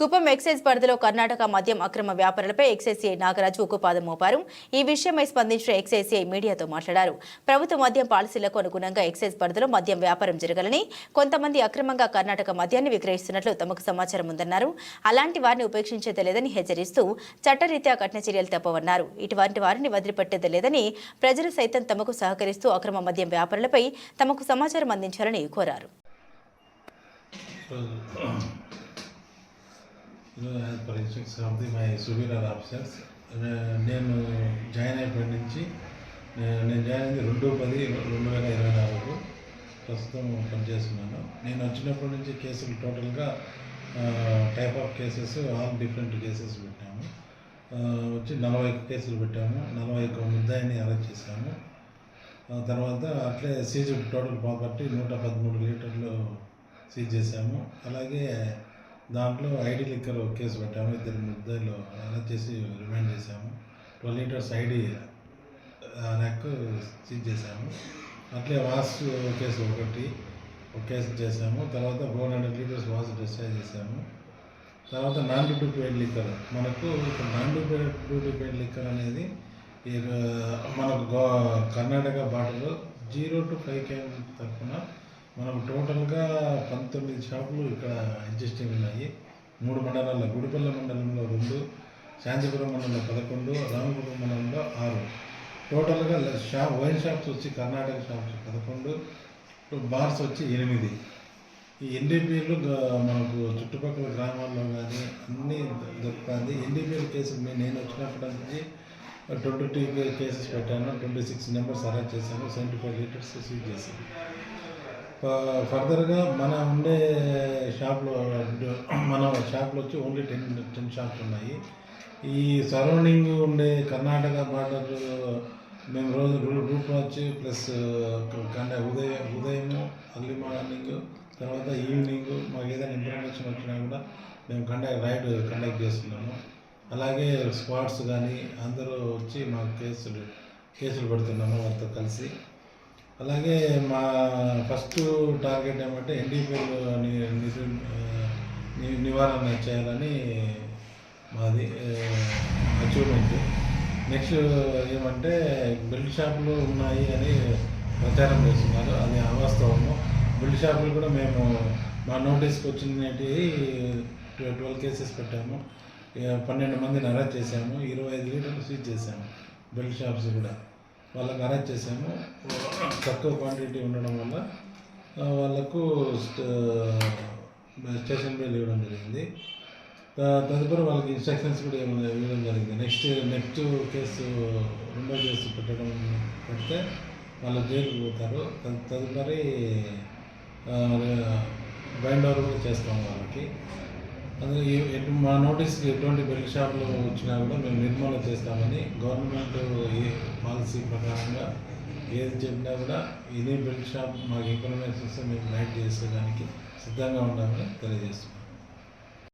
Kuppam excise పరిధిలో కర్ణాటక మద్యం అక్రమ వ్యాపారులపై ఎక్సైసీఐ నాగరాజు ఉక్కుపాదం మోపారు. ఈ విషయమై స్పందించిన ఎక్సైసీఐ మీడియాతో మాట్లాడారు. ప్రభుత్వ మద్యం పాలసీలకు అనుగుణంగా ఎక్సైజ్ పరిధిలో మద్యం వ్యాపారం జరగాలని కొంతమంది అక్రమంగా కర్ణాటక మద్యాన్ని విక్రయిస్తున్నట్లు తమకు సమాచారం ఉందన్నారు. అలాంటి వారిని ఉపేక్షించేది లేదని హెచ్చరిస్తూ చట్టరీత్యా కఠిన చర్యలు తప్పవన్నారు. ఇటువంటి వారిని వదిలిపెట్టేది లేదని ప్రజలు సైతం తమకు సహకరిస్తూ అక్రమ మద్యం వ్యాపారులపై తమకు సమాచారం అందించాలని కోరారు. As of the my superior officers నేను జాయిన్ అయిపోయిన నుంచి నేను జాయిన్ అయింది రెండు పది రెండు వేల ఇరవై నాలుగు. ప్రస్తుతం పనిచేస్తున్నాను నేను వచ్చినప్పటి నుంచి కేసులు టోటల్గా type of cases all different cases పెట్టాము. వచ్చి నలభై ఒక్క కేసులు పెట్టాము. నలభై ఒక్క ముద్దాయిని అరెస్ట్ చేశాము. తర్వాత అట్లే సీజ్ టోటల్ ప్రాపర్టీ నూట పదమూడు లీటర్లు సీజ్ చేశాము. అలాగే దాంట్లో ఐడి లిక్కర్ కేసు పెట్టాము ఇద్దరు ముద్దాయిలు అరెస్ట్ చేసి రిమైండ్ చేశాము. Twelve litres ID arrack seize చేశాము. అట్లే వాస్ కేసు ఒకటి ఒక కేసు చేశాము. తర్వాత four hundred litres wash discharge చేశాము. తర్వాత నాన్ డ్యూటీ పెయిడ్ లిక్కర్. మనకు నాన్ డ్యూటీ పెయిడ్ లిక్కర్ అనేది మనకు గో కర్ణాటక బాటలో జీరో టు ఫైవ్ కేన్ తరఫున మనం టోటల్గా పంతొమ్మిది షాపులు ఇక్కడ ఎగ్జిస్టింగ్ ఉన్నాయి మూడు మండలాల్లో గుడిపల్ల మండలంలో రెండు శాంతిపురం మండలంలో పదకొండు రామపురం మండలంలో ఆరు. టోటల్గా షాప్ వైన్ షాప్స్ వచ్చి కర్ణాటక షాప్స్ పదకొండు బార్స్ వచ్చి ఎనిమిది. ఈ ఎన్డీపీలు మనకు చుట్టుపక్కల గ్రామాల్లో కానీ అన్నీ దొరుకుతుంది ఎన్డీపీఎల్ కేసులు నేను వచ్చినప్పటి నుంచి ట్వంటీ టూ కేసెస్ పెట్టాను. ట్వంటీ సిక్స్ నెంబర్స్ అరెస్ట్ చేశాను. సెవెంటీ ఫైవ్ లీటర్స్ సీజ్ చేశాను. ఫర్దర్గా మన ఉండే షాప్లో మన షాప్లో వచ్చి ఓన్లీ టెన్ టెన్ షాప్స్ ఉన్నాయి. ఈ సరౌండింగ్ ఉండే కర్ణాటక బార్డర్ మేము రోజు రూ- రూట్ వచ్చి ప్లస్ కండ ఉదయం ఉదయము అర్లీ మార్నింగ్ తర్వాత ఈవినింగ్ మాకు ఏదైనా ఇన్ఫర్మేషన్ వచ్చినా కూడా మేము కండక్ట్ రైడ్ కండక్ట్ చేస్తున్నాము. అలాగే స్క్వాడ్స్ కానీ అందరూ వచ్చి మాకు కేసులు కేసులు పెడుతున్నాము వాళ్ళతో కలిసి. అలాగే మా ఫస్ట్ టార్గెట్ ఏమంటే ఎన్డీపీఎల్ నివారణ చేయాలని మాది అచీవ్మెంట్. నెక్స్ట్ ఏమంటే బిల్డ్ షాపులు ఉన్నాయి అని ప్రచారం చేస్తున్నారు. అది అవాస్తవము. బిల్డ్ షాపులు కూడా మేము మా నోటీస్కి వచ్చినవి ట్వెల్వ్ కేసెస్ పెట్టాము. పన్నెండు మందిని అరెస్ట్ చేశాము. ఇరవై ఐదు లీటర్లు సీజ్ చేశాము బెల్ట్ షాప్స్ కూడా. వాళ్ళకి అరేంజ్ చేశాము. తక్కువ క్వాంటిటీ ఉండడం వల్ల వాళ్ళకు స్టేషన్ బిల్ ఇవ్వడం జరిగింది. తదుపరి వాళ్ళకి ఇన్స్ట్రక్షన్స్ కూడా ఏమైనా ఇవ్వడం జరిగింది. నెక్స్ట్ నెక్స్ట్ కేసు రెండో కేసు పెట్టడం పెడితే వాళ్ళు జైలుకు పోతారు. తదుపరి బైండ్ ఓవర్ కూడా చేస్తాం వాళ్ళకి. అందులో మా నోటీస్కి ఎటువంటి బెల్ట్ షాపులు వచ్చినా కూడా మేము నిర్మూలన చేస్తామని గవర్నమెంట్ ఏ పాలసీ ప్రకారంగా ఏది చెప్పినా కూడా ఇదే బెల్ట్ షాప్ మాకు ఇన్ఫర్మేషన్ ఇస్తే మేము నైట్ చేసేదానికి సిద్ధంగా ఉన్నామని తెలియజేస్తున్నాం.